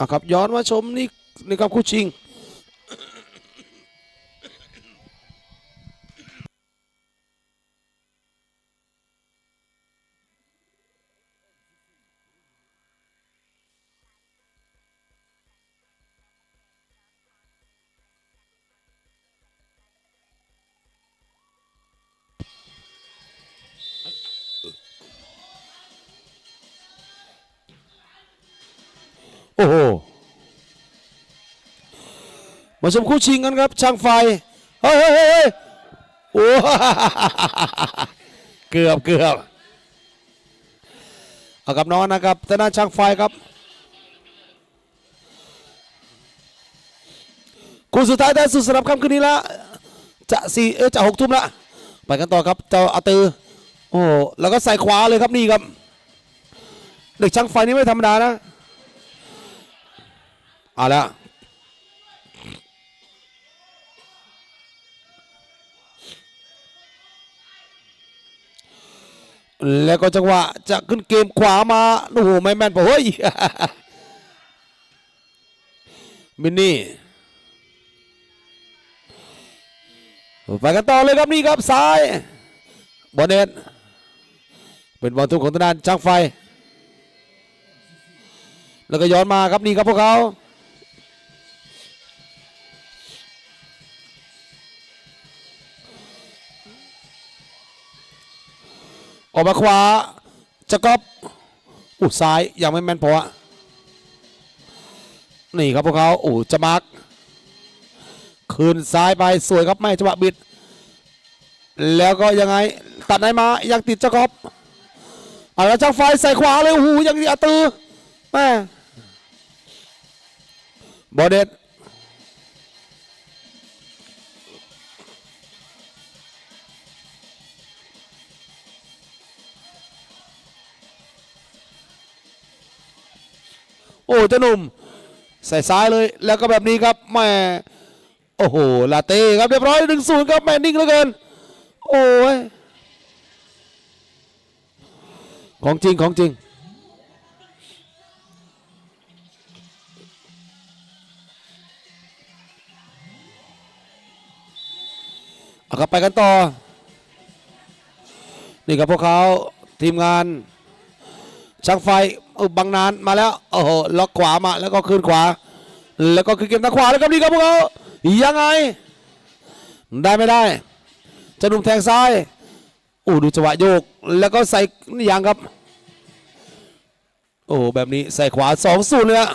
อะครับย้อนมาชมนี่นี่ครับคู่ชิง อ้โหมาชมคู่ชิงกันครับช่างไฟเฮ้ยเฮ้ยเฮ้ยโอ้เกือบเกือบเอากับน้องนะครับแต่น้าช่างไฟครับคู่สุดท้ายได้สุดสำหรับค่ำคืนนี้ละจะสี่เออจะหกทุ่มละไปกันต่อครับเจ้าอาตือโอ้แล้วก็ใส่ขวาเลยครับนี่ครับเด็กช่างไฟนี่ไม่ธรรมดานะ เอาละแล้วก็จังหวะจะขึ้นเกมขวามาโอ้โหไม่แม่นปะเฮ้ยมินนี่ไปกันต่อเลยครับนี่ครับซ้ายบอลเน็ตเป็นบอลทุกของทางด้านช่างไฟ แล้วก็ย้อนมาครับนี่ครับพวกเขา ออกมาขวาจะกอบอู้ซ้ายยังไม่แม่นพอะนี่ครับพวกเขาอู้จะมาร์กคืนซ้ายไปสวยครับไม่จังหวะบิด แล้วก็ยังไงตัดไหนมายังติดจะกอบเอาแล้วช่างไฟใส่ขวาเลยโอ้โหยังดีอาตือแม่บอเด็ด โอ้เจ้าหนุ่มใส่ซ้ายเลยแล้วก็แบบนี้ครับแม่โอ้โหลาเต้ครับเรียบร้อยหนึ่งศูนย์ครับแม่นิ่งเหลือเกินโอ้ยของจริงของจริงเอาครับไปกันต่อ นี่ครับพวกเขาทีมงานช่างไฟ บังนานมาแล้วโอ้โหล็อกขวามาแล้วก็ขึ้นขวา แล้วก็ขึ้นเกมทางขวาแล้วครับนี่ครับพวกเขายังไง ได้ไม่ได้จะนุ่มแทงซ้ายโอ้ดูจังหวะโยก แล้วก็ใส่นี่ยังครับ โอ้แบบนี้ใส่ขวาสองศูนย์เลยอะ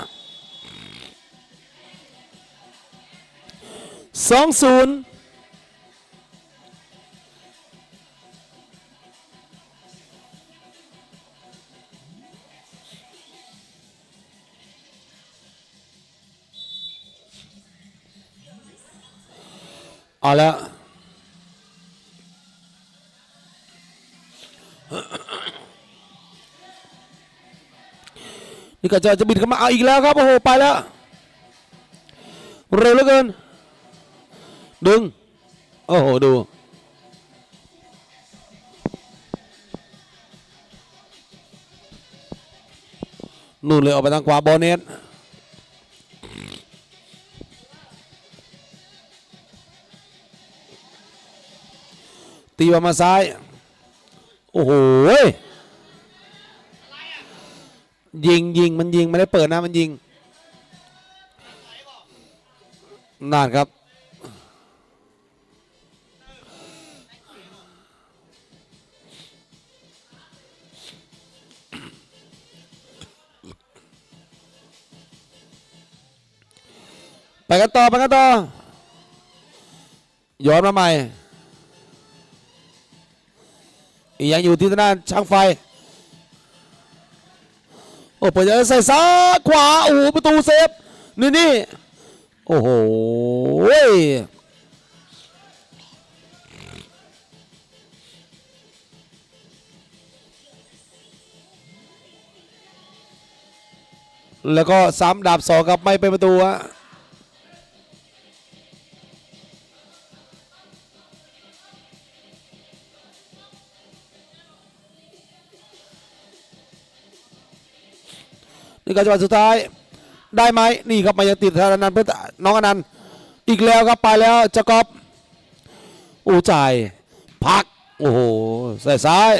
สองศูนย์ เอาละนี่ก็จะจะบิดเข้ามาเอาอีกแล้วครับ โอ้โห ไปแล้ว เร็วเหลือเกิน ดึง โอ้โห ดูนู่นเลยออกไปทางขวาบอลเน ตตีมามาซ้าย โอ้โหยิงยิงมันยิงไม่ได้เปิดนะมันยิงนานครับไปกันต่อไปกันต่อย้อนมาใหม่ ยังอยู่ที่ด้านช่างไฟ โอ้เปิดจะใส่ซ้ายขวา โอ้โหประตูเซฟ นี่นี่ โอ้โหแล้วก็ซ้ำดาบสองครับไม่เป็นประตูฮะ นี่ก็จังหวะสุดท้ายได้ไหมนี่ครับมายังติดธนานันเพื่อน้องอนันต์อีกแล้วครับไปแล้วจะกอบอู้จ่ายพักโอ้โหใส่ซ้าย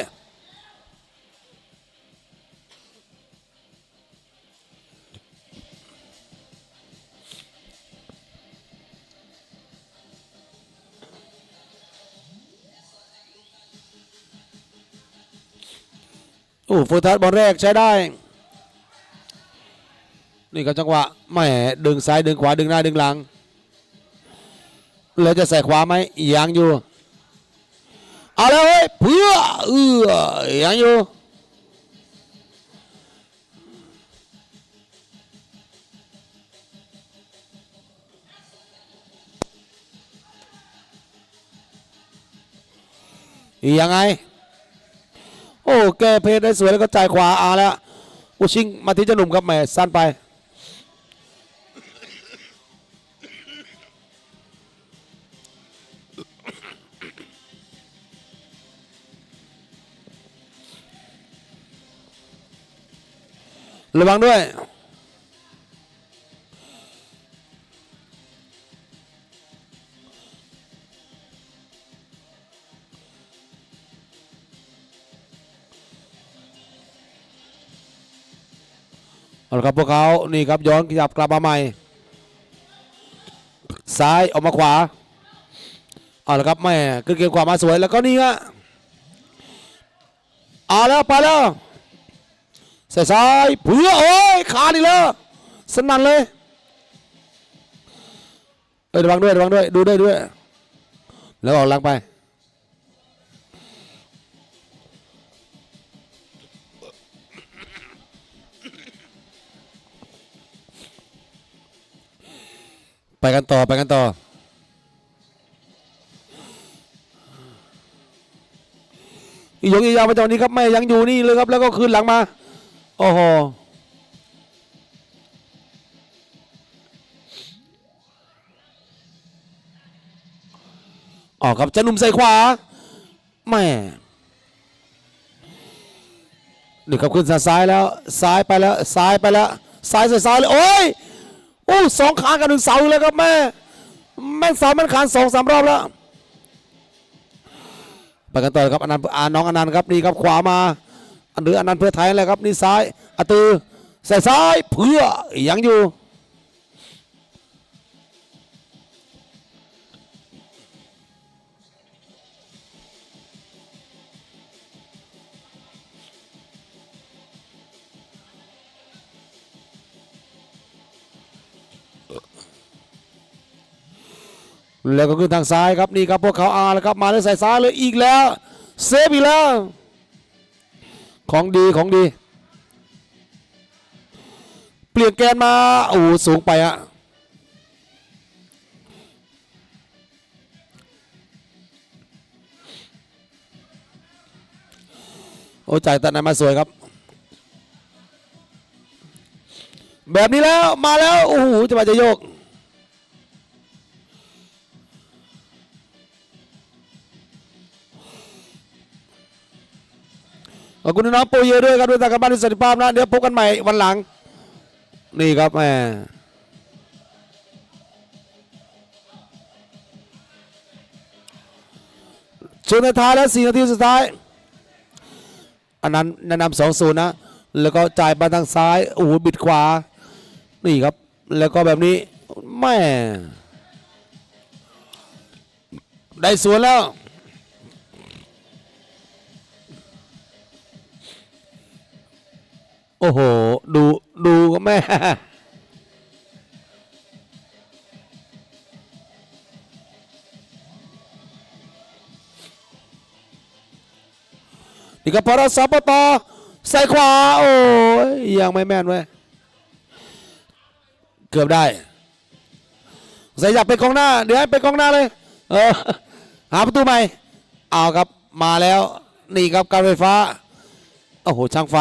โอ้ฟูทัสบอลแรกใช้ได้ นี่ก็จังหวะแหมดึงซ้ายดึงขวาดึงหน้าดึงหลัง แล้วจะใส่ขวาไหมยังอยู่เอาแล้วเฮ้ยเพื่อเออยังอยู่ยังไง โอ้ แกเพจได้สวยแล้วก็จ่ายขวาเอาแล้วอุชิงมาที่เจ้าหนุ่มครับแหมสั้นไป ระวังด้วย เอาละครับพวกเขานี่ครับย้อนขยับกลับมาใหม่ ซ้ายออกมาขวา เอาละครับแม่ขึ้นเกมขวามาสวยแล้วก็นี่ฮะเอาแล้วไปแล้ว ใส่ซ้ายเพื่อโอ้ยขาดอีกแล้วสนั่นเลยเอ้ยระวังด้วยระวังด้วยดูด้วยด้วย แล้วออกลังไปไปกันต่อไปกันต่ออีกยกอีกยาวมาจากนี้ครับแม่ยังอยู่นี่เลยครับแล้วก็คืนหลังมา โอ้โหออกครับจะนุ่มใส่ขวาแม่นี่ครับขึ้นซ้ายแล้วซ้ายไปแล้วซ้ายไปแล้วซ้ายใส่ซ้ายเลยโอ้ยโอ้สองขากับหนึ่งเสาเลยครับแม่แม่เสามันขานสองสามรอบแล้วไปกันต่อครับอนันต์น้องอนันต์ครับนี่ครับขวามา หรืออนันต์เพื่อไทยเลยครับนี่ซ้ายอาตือใส่ซ้ายเพื่อยังอยู่แล้วก็ขึ้นทางซ้ายครับนี่ครับพวกเขาอาแล้วครับมาเลยใส่ซ้ายเลยอีกแล้วเซฟอีกแล้ว ของดีของดี เปลี่ยนแกนมาโอ้สูงไปอะโอ้จ่ายตัดไหนมาสวยครับ แบบนี้แล้วมาแล้วโอ้โหจะมาจะโยก ขอบคุณน้องโปรเยอะด้วยครับด้วยตากบ้านที่สันติภาพนะเดี๋ยวพบกันใหม่วันหลัง นี่ครับแหมช่วงท้ายแล้วสี่นาทีสุดท้าย อันนั้นแนะนำสองศูนย์นะ แล้วก็จ่ายมาทางซ้ายโอ้โหบิดขวา นี่ครับ แล้วก็แบบนี้แม่ได้สวนแล้ว โอ้โห ดูดูก็แม่นี่ก็พรสปตใส่ขวา โอ้ยยังไม่แม่นเว้ยเกือบได้ใส่อยากเป็นกองหน้า เดี๋ยวให้เป็นกองหน้าเลย เออ หาประตูใหม่ เอาครับมาแล้ว นี่ครับการไฟฟ้า โอ้โหช่างไฟ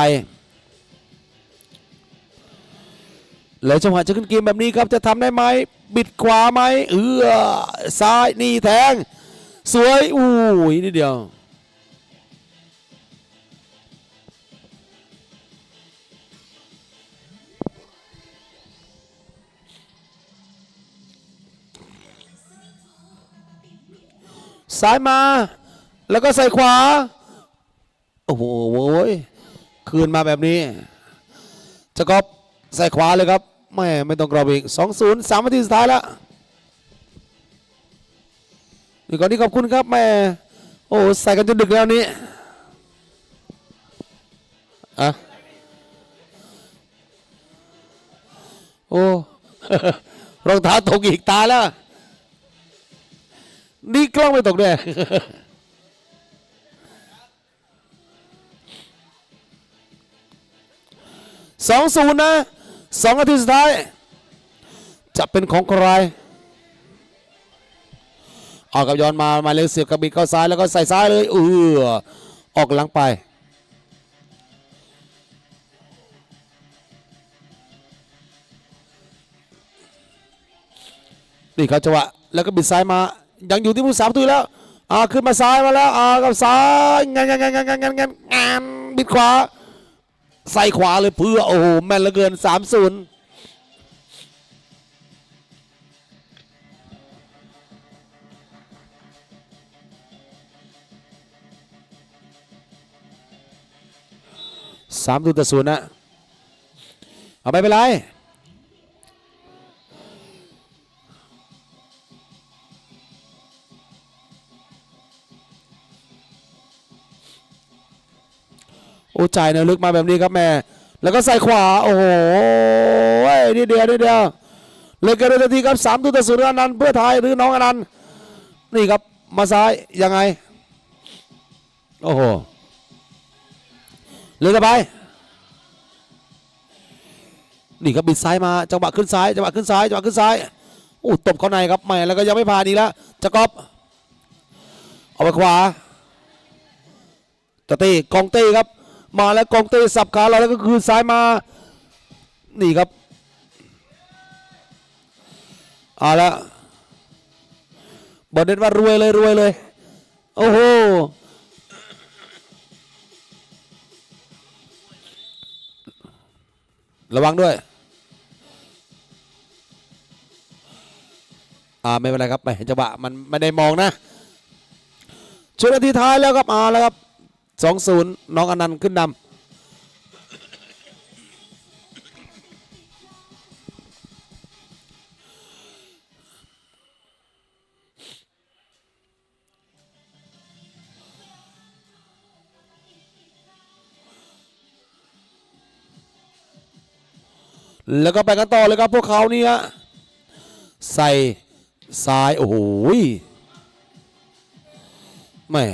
แล้วจังหวะจะขึ้นเกมแบบนี้ครับจะทำได้ไหมบิดขวาไหมเออซ้ายนี่แทง สวยอู้ยนี่เดียวซ้ายมา แล้วก็ใส่ขวา โอ้โหคืนมาแบบนี้จะกอบใส่ขวาเลยครับ ไม่ไม่ต้องกรอบอีกสองศูนย์สามนาทีสุดท้ายแล้วนี่ก่อนที่ขอบคุณครับแม่โอ้ใส่กันจนดึกแล้วนี้อะโอ้รองเท้าตกอีกตายแล้ว นี่กล้องไม่ตกด้วยสองศูนย์นะ สองนาทีสุดท้าย จะเป็นของใครออกกับย้อนมามาเลเสียกับบิดเข้าซ้ายแล้วก็ใส่ซ้ายเลยเออออกหลังไป นี่เขาจะวะแล้วก็บิดซ้ายมา ยังอยู่ที่ผู้สามตุยแล้วอ่าขึ้นมาซ้ายมาแล้วอ่ากับซ้ายงานงานงานงานงานงานบิดขวา ใส่ขวาเลยเพื่อโอ้โหแม่นเหลือเกิน3 0สามตูต่อศูนย์นะเอาไปเป็นไร อ้จ่ายแนวลึกมาแบบนี้ครับแม่ แล้วก็ใส่ขวา โอ้โหนิดเดียวนิดเดียวเลยเกินนาทีครับสามตัวต่อศูนย์อนันต์เพื่อไทยหรือน้องอนันต์นี่ครับมาซ้ายยังไง โอ้โหเลยต่อไปนี่ครับบิดซ้ายมาจังหวะขึ้นซ้ายจังหวะขึ้นซ้ายจังหวะขึ้นซ้ายโอ้ตบเข้าในครับแม่แล้วก็ยังไม่ผ่านอีกแล้วจะกอบเอาไปขวาตะต้กองต้ครับ มาแล้วกองเต้สับขาเราแล้วก็คืนซ้ายมา นี่ครับเอาละบอกเด็ดว่ารวยเลยรวยเลย โอ้โหระวังด้วย อ่าไม่เป็นไรครับไปจังหวะมันไม่ได้มองนะช่วงนาทีท้ายแล้วครับอ่าแล้วครับ สองศูนย์น้องอนันต์ขึ้นนำแล้วก็ไปกันต่อเลยครับพวกเขานี่ฮะใส่ซ้าย โอ้โหแม่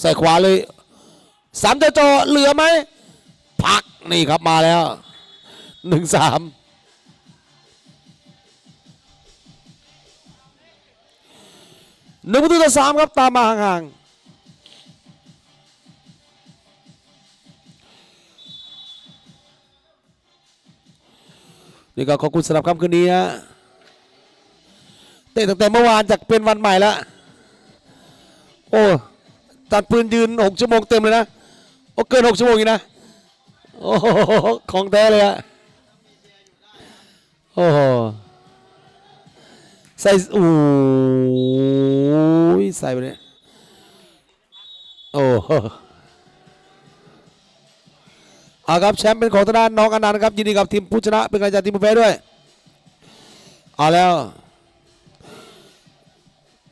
ใส่ขวาเลยสามจะจอเหลือไหมพักนี่ครับมาแล้วหนึ่งสามหนึ่งประตูต่อสามครับตามมาห่างๆนี่ก็ขอบคุณสำหรับคำคืนนี้ฮะเตะตั้งแต่เมื่อวานจากเป็นวันใหม่แล้ว โอ้ ตัดปืนยืนหกชั่วโมงเต็มเลยนะโอ้เกินหกชั่วโมงอีกนะโอ้โหของแท้เลยอะโอ้โหใส่โอ้ยใส่ไปเนี่ยโอ้โหเอาครับแชมป์เป็นของทางด้านน้องอนันต์ครับยินดีกับทีมผู้ชนะเป็นกำลังใจทีมผู้แพ้ด้วยเอาแล้ว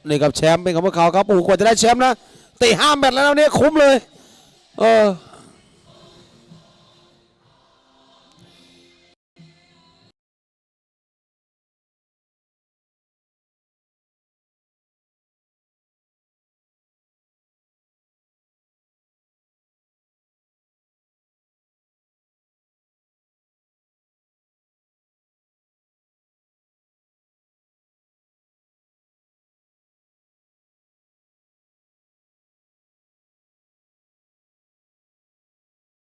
นี่ครับแชมป์เป็นของพวกเขาครับโอ้โหกว่าจะได้แชมป์นะ เตะห้าแมตช์แล้วเนี่ยคุ้มเลย เออ